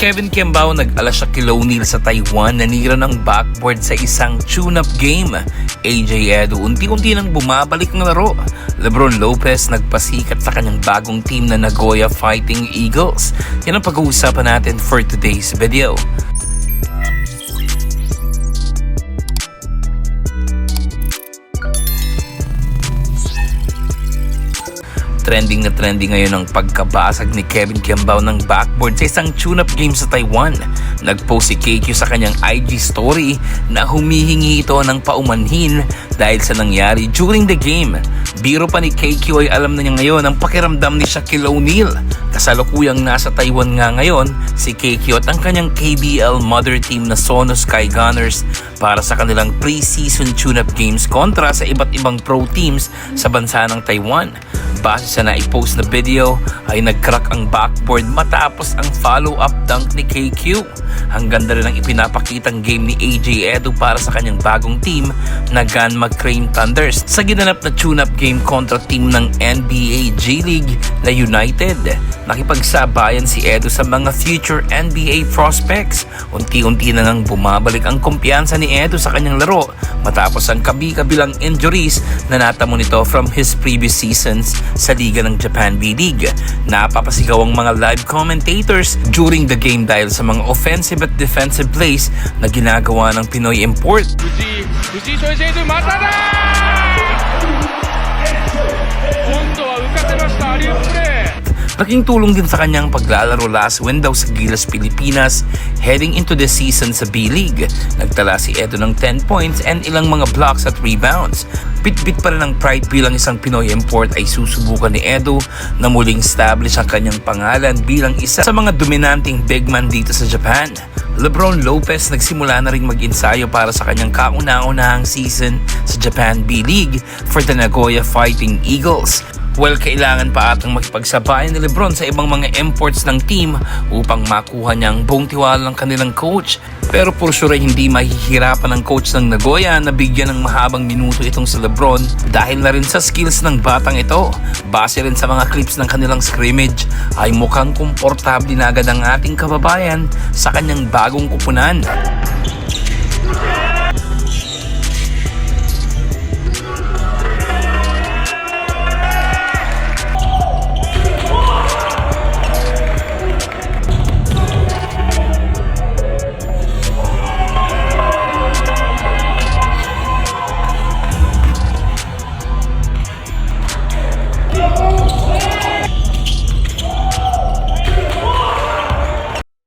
Kevin Kiambao nag-ala siya kay O'Neal sa Taiwan nanira ng backboard sa isang tune-up game. AJ Edo unti-unti nang bumabalik ng laro. Lebron Lopez nagpasikat sa kanyang bagong team na Nagoya Fighting Eagles. Yan ang pag-uusapan natin for today's video. Trending na trending ngayon ang pagkabasag ni Kevin Kiambao ng backboard sa isang tune-up game sa Taiwan. Nagpost si KQ sa kanyang IG story na humihingi ito ng paumanhin dahil sa nangyari during the game. Biro pa ni KQ ay alam na niya ngayon ang pakiramdam ni Shaquille O'Neal. Kasalukuyang nasa Taiwan nga ngayon si KQ at ang kanyang KBL mother team na Sono Sky Gunners para sa kanilang pre-season tune-up games kontra sa iba't ibang pro teams sa bansa ng Taiwan. Base sa naipost na video ay nag-crack ang backboard matapos ang follow-up dunk ni KQ. Ang ganda rin ang ipinapakitang game ni AJ Edu para sa kanyang bagong team na Gun McCrane Thunders sa ginanap na tune-up game kontra team ng NBA G League na United. Nakipagsabayan si Edu sa mga future NBA prospects. Unti-unti na ngang bumabalik ang kumpiyansa ni Nieto sa kanyang laro matapos ang kabi-kabilang injuries na natamo nito from his previous seasons sa Liga ng Japan B-League. Napapasigaw ang mga live commentators during the game dahil sa mga offensive at defensive plays na ginagawa ng Pinoy import. Lucy, Lucy, Laking tulong din sa kanyang paglalaro last window sa Gilas, Pilipinas heading into the season sa B-League. Nagtala si Edo ng 10 points and ilang mga blocks at rebounds. Bit-bit pa rin ang pride bilang isang Pinoy import ay susubukan ni Edo na muling establish ang kanyang pangalan bilang isa sa mga dominanting big man dito sa Japan. Lebron Lopez nagsimula na rin mag-ensayo para sa kanyang kauna-unahang season sa Japan B-League for the Nagoya Fighting Eagles. Well, kailangan pa atang makipagsabayan ni Lebron sa ibang mga imports ng team upang makuha niya ang buong tiwala ng kanilang coach. Pero for sure hindi mahihirapan ng coach ng Nagoya na bigyan ng mahabang minuto itong si Lebron dahil na rin sa skills ng batang ito. Base rin sa mga clips ng kanilang scrimmage ay mukhang komportable na agad ang ating kababayan sa kanyang bagong kupunan. Yeah.